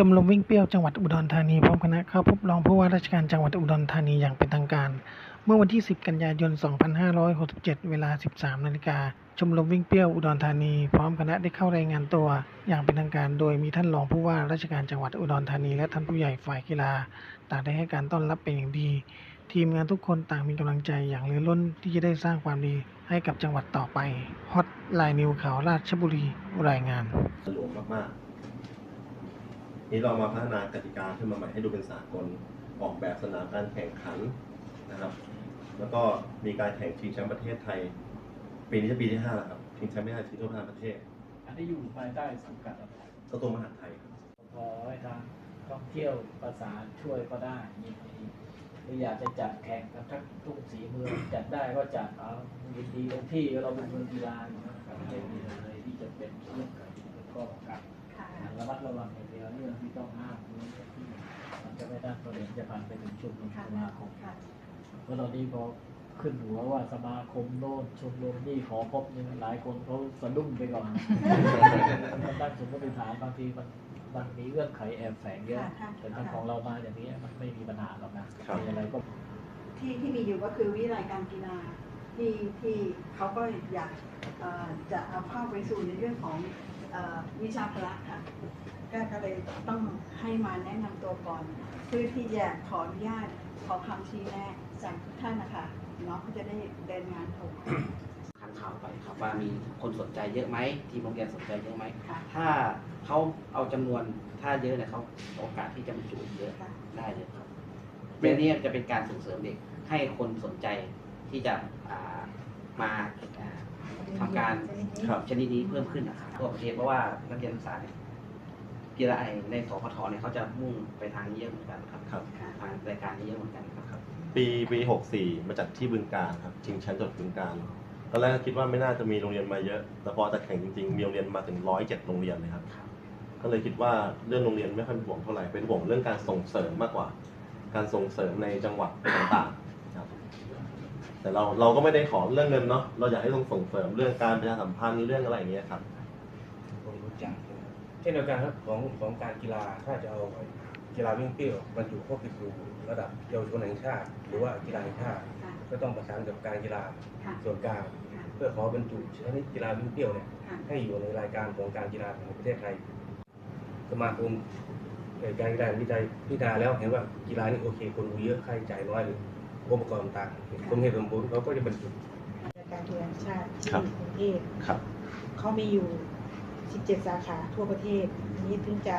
ชมรมวิ่งเปรี้ยวจังหวัดอุดรธานีพร้อมคณะเข้าพบรองผู้ว่าราชการจังหวัดอุดรธานีอย่างเป็นทางการ เมื่อวันที่ 10 กันยายน 2567 เวลา 13 นาฬิกา ชมรมวิ่งเปรี้ยวอุดรธานี พร้อมคณะได้เข้ารายงานตัว อย่างเป็นทางการ โดยมีท่านรองผู้ว่าราชการจังหวัดอุดรธานีและท่านผู้ใหญ่ฝ่ายกีฬาต่างได้ให้การต้อนรับเป็นอย่างดี ทีมงานทุกคนต่างมีกำลังใจอย่างเลือล้นที่จะได้สร้างความดีให้กับจังหวัดต่อไปฮอตไลน์นิวข่าวราชบุรีรายงานหลวงมากๆ นี่เรามาพัฒนากติกาขึ้นมาใหม่ให้ดูเป็นสากลออกแบบสนามการแข่งขันนะครับ แล้วก็มีการแข่งชิงแชมป์ประเทศไทย ปีนี้จะปีที่ห้าแล้วครับชิงแชมป์ประเทศไทยชิงทั่วประเทศ อันนี้อยู่ภายใต้สังกัดอะไรกระทรวงมหาดไทยครับพอให้ทางท่องเที่ยวประสานช่วยก็ได้ยินดีหรืออยากจะจัดแข่งกันทักทุ่งสีเมืองจัดได้ก็จัดเอายินดีตรงที่เราเป็นเมืองกีฬาอยู่นะครับไม่มีอะไรที่จะเป็นเรื่องกับก็กับค่ะระมัดระวังอย่าง เดียวเรื่องที่ต้องห้ามเรื่องที่มันจะไม่ได้ประเด็นจะผ่านไปถึงชุมนุมค่ะสมาคมค่ะเพราะตอนนี้พอขึ้นหัวว่าสมาคมโน่นชมรมนี่ขอพบนี่หลายคนเขาสะดุ้งไปก่อนมันตั้งสมมติฐานบางทีมันมันมีเงื่อนไขแอบแฝงเยอะค่ะค่ะแต่ทางของเรามาอย่างนี้มันไม่มีปัญหาหรอกนะมีอะไรก็ที่ที่มีอยู่ก็คือวิไลการกีฬาที่ที่เขาก็อยากเอ่อจะเอาเข้าไปสู่ในเรื่องของเอ่อวิชาพละค่ะ ก็ก็เลยต้องให้มาแนะนำตัวก่อนเพื่อที่จะขออนุญาตขอคำชี้แนะจากทุกท่านนะคะน้องเขาจะได้เดินงานถูกทางข่าวไปครับว่ามีคนสนใจเยอะไหมทีมโรงเรียนสนใจเยอะไหม ค่ะถ้าเขาเอาจำนวนถ้าเยอะเนี่ยเขาโอกาสที่จะบรรจุเยอะค่ะได้เลยครับเรื่องนี้จะเป็นการส่งเสริมเด็กให้คนสนใจที่จะอ่ามาอ่า ทำการ ครับ ชนิดนี้เพิ่มขึ้นนะครับทั่วประเทศเพราะว่านักเรียนศึกษาเนี่ย กีฬาไอในสพทเนี่ยเขาจะมุ่งไปทางนี้เยอะเหมือนกันครับครับค่ะทางรายการนี้เยอะเหมือนกันครับ ปีปีหกสี่มาจัดที่บึงการครับชิงแชมป์จังหวัดบึงการตอนแรกก็คิดว่าไม่น่าจะมีโรงเรียนมาเยอะแต่พอจัดแข่งจริงๆมีโรงเรียนมาถึงร้อยเจ็ดโรงเรียนเลยครับ ครับ ก็เลยคิดว่าเรื่องโรงเรียนไม่ค่อยเป็นห่วงเท่าไหร่เป็นห่วงเรื่องการส่งเสริมมากกว่า การส่งเสริมในจังหวัดต่างๆครับแต่เราเราก็ไม่ได้ขอเรื่องเงินเนาะเราอยากให้ต้องส่งเสริมเรื่องการประชาสัมพันธ์เรื่องอะไรอย่างเงี้ยครับ ผมรู้จักนะครับเช่นเดียวกันครับของของการกีฬาถ้าจะเอากีฬาวิ่งเปรี้ยวบรรจุเข้าไปสู่ระดับเยาวชนแห่งชาติ หรือว่ากีฬาแห่งชาติค่ะ ก็ต้องประสานกับการกีฬาค่ะ ส่วนกลางค่ะ เพื่อขอบรรจุชนิดกีฬาวิ่งเปรี้ยวเนี่ยค่ะ ให้อยู่ในรายการของการกีฬาแห่งประเทศไทย สมาคมเอ่อการกีฬาแห่งประเทศไทยพิจารณาแล้วเห็นว่ากีฬานี่โอเคคนดูเยอะค่าใช้จ่ายน้อยหรือองค์ประกอบต่างๆสมเหตุสมผลเขาก็จะบรรจุ การกีฬาแห่งชาติที่ครับ กรุงเทพครับ เขามีอยู่ 17 สาขาทั่วประเทศ อันนี้ถึงจะ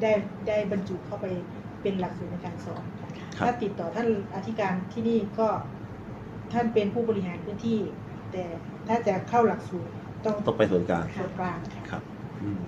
ได้ได้บรรจุเข้าไปเป็นหลักสูตรในการสอนค่ะครับ ถ้าติดต่อท่านอธิการที่นี่ก็ท่านเป็นผู้บริหารพื้นที่ แต่ถ้าจะเข้าหลักสูตรต้องต้องไปส่วนกลางส่วนกลางค่ะ ครับอืม